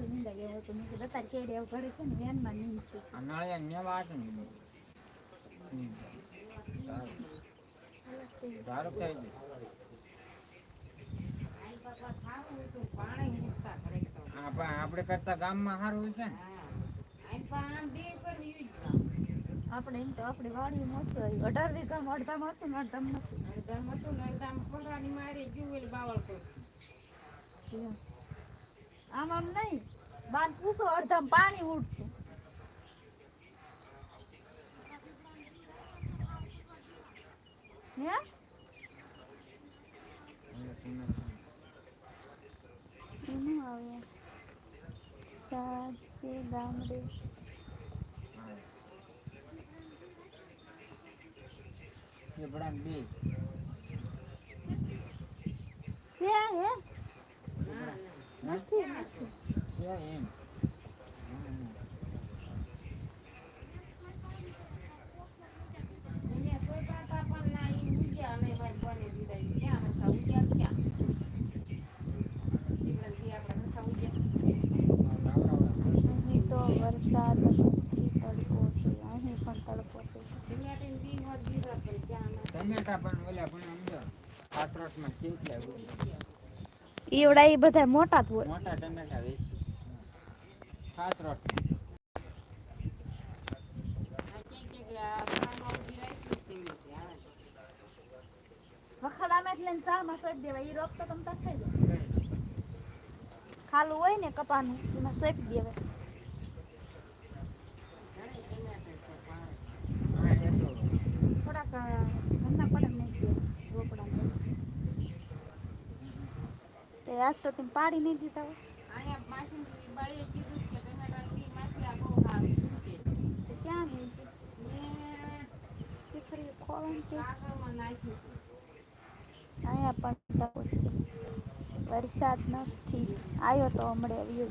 પાછળ નીંદા ગયો હતો મેં કીધું અત્યારે કેડી આવું ઘરે છે ને વેનમાં નીંદશું આ અનાળે ને વાત નહીં ધારો થઈ ગયું આપણે કરતા ગામમાં સારું છે ને આપણે એમ તો આપણે વાડી મોસું આવ્યું અઢાર વીઘામાં અડધામાં હતું ને અડધામાં નતું એમ. આમ આમ નહીં બાદ પૂછો અડધામાં પાણી ઉડતું. હે? એનું આવે. સાત ગામડે. ચીપડા બે. હે નથી નથી. છે એમ હમ. અહીં તો વરસાદ નથી તડકો છે અહીં પણ તડકો છે ટમેટા પણ ઓલા પણ સમજો કાતરસમાં કેટલા હોય. ઈવડા એ બધા મોટા જ હોય મોટા ટમેટા વેચી કાતરસ રોટલી ખાલું હોય ને કપાનું એમાં સોંપી દેવાય. થોડાક ઘરના પડક નહીં દે રોપડા તે આજ તો તમે પાડી નહીં દીધા હોય તો ક્યાં ગઈ છે? દીકરી ખોવાનું કે અહીંયા પણ તકો છે. વરસાદ નથી. આવ્યો તો હમણાં આવ્યો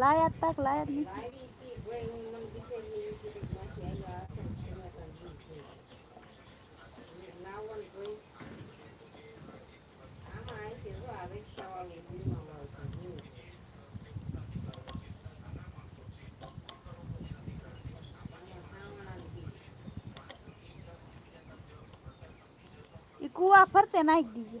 લાયા તક લાયા જ કુવા ફરતે નાખી દીધો.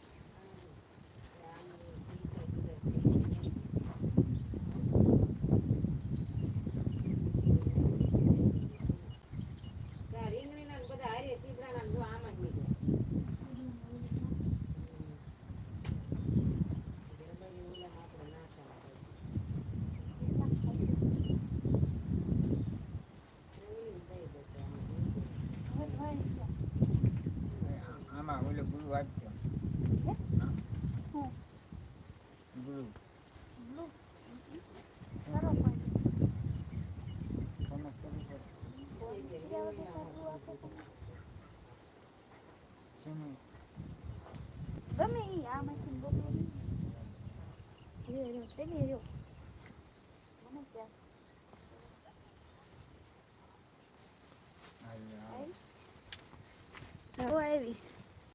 ગમે ઈ આમાંથી બોલો રહ્યો તેને રહ્યો. ગમે ત્યાં. આવી.